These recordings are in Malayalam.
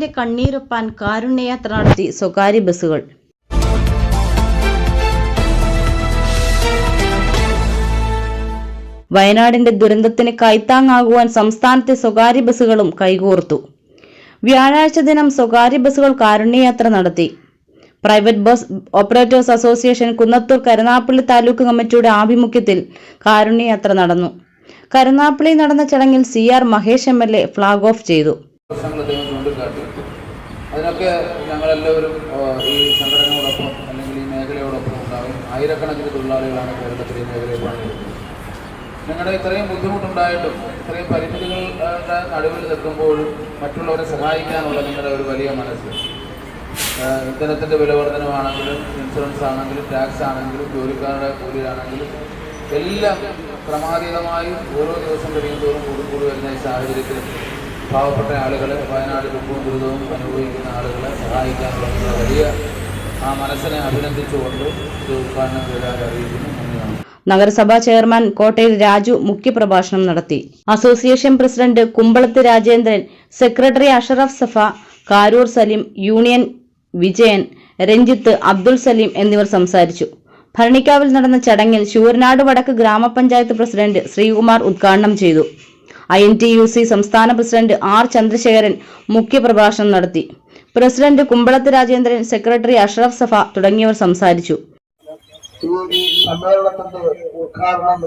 വയനാടിന്റെ കണ്ണീരൊപ്പാൻ കാരുണ്യയാത്ര നടത്തി സ്വകാര്യ ബസ്സുകൾ. വയനാടിന്റെ ദുരന്തത്തിന് കൈത്താങ്ങാകുവാൻ സംസ്ഥാനത്തെ സ്വകാര്യ ബസ്സുകളും കൈകോർത്തു. വ്യാഴാഴ്ച ദിനം സ്വകാര്യ ബസ്സുകൾ കാരുണ്യയാത്ര നടത്തി. Private bus operators association Kunnathur Karunappally taluk കമ്മിറ്റിയുടെ ആഭിമുഖ്യത്തിൽ കാരുണ്യയാത്ര നടന്നു. കരുനാപ്പള്ളി നടന്ന ചടങ്ങിൽ C R Mahesh M L A flag off ചെയ്തു. അതിനൊക്കെ ഞങ്ങളെല്ലാവരും ഈ സംഘടനയോടൊപ്പം അല്ലെങ്കിൽ ഈ മേഖലയോടൊപ്പം ഉണ്ടാവും. ആയിരക്കണക്കിന് തൊഴിലാളികളാണ് കേരളത്തിൽ ഈ മേഖലയിൽ പണിയെടുക്കുന്നത്. നിങ്ങളുടെ ഇത്രയും ബുദ്ധിമുട്ടുണ്ടായിട്ടും ഇത്രയും പരിമിതികളുടെ നടുവിൽ നിൽക്കുമ്പോഴും മറ്റുള്ളവരെ സഹായിക്കാനുള്ള നിങ്ങളുടെ ഒരു വലിയ മനസ്സ്. ഇന്ധനത്തിന്റെ ഇന്ധനത്തിന്റെ വിലവർധനമാണെങ്കിലും ഇൻഷുറൻസ് ആണെങ്കിലും ടാക്സ് ആണെങ്കിലും ജോലിക്കാരുടെ കൂലിയാണെങ്കിലും എല്ലാം ക്രമാതീതമായും ഓരോ ദിവസം കഴിയുമ്പോഴും കൂടി കൂടി വരുന്ന ഈ സാഹചര്യത്തിൽ പാവപ്പെട്ട ആളുകൾ വയനാട് ദുഃഖവും ദുരിതവും അനുഭവിക്കുന്ന ആളുകളെ സഹായിക്കാനുള്ള വലിയ ആ മനസ്സിനെ അഭിനന്ദിച്ചുകൊണ്ട് ഇത് ഉദ്ഘാടനം ചെയ്താൽ അറിയിക്കുന്നു. നഗരസഭാ ചെയർമാൻ കോട്ടയിൽ രാജു മുഖ്യപ്രഭാഷണം നടത്തി. Association president Kumbalath Rajendran secretary Ashraf Safa Karoor Salim union Vijayan Ranjith Abdul Salim എന്നിവർ സംസാരിച്ചു. ഭരണിക്കാവിൽ നടന്ന ചടങ്ങിൽ ശൂരനാട് വടക്ക് ഗ്രാമപഞ്ചായത്ത് പ്രസിഡന്റ് ശ്രീകുമാർ ഉദ്ഘാടനം ചെയ്തു. I N T U C സംസ്ഥാന പ്രസിഡന്റ് ആർ ചന്ദ്രശേഖരൻ മുഖ്യപ്രഭാഷണം നടത്തി. പ്രസിഡന്റ് കുമ്പളത്ത് രാജേന്ദ്രൻ സെക്രട്ടറി അഷ്റഫ് സഫ തുടങ്ങിയവർ സംസാരിച്ചു. ഉദ്ഘാടനം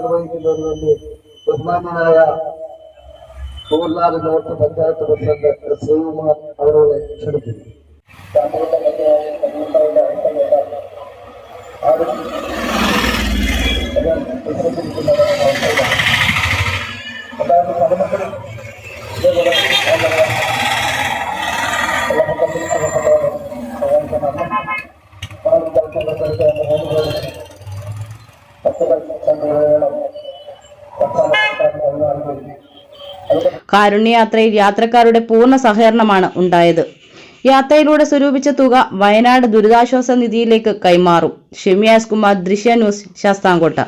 അതായത് കാരുണ്യയാത്രയിൽ യാത്രക്കാരുടെ പൂർണ സഹകരണമാണ് ഉണ്ടായത്. യാത്രയിലൂടെ സ്വരൂപിച്ച തുക വയനാട് ദുരിതാശ്വാസ നിധിയിലേക്ക് കൈമാറും. ഷെമിയാസ് കുമാർ ദൃശ്യ ന്യൂസ് ശാസ്താംകോട്ട.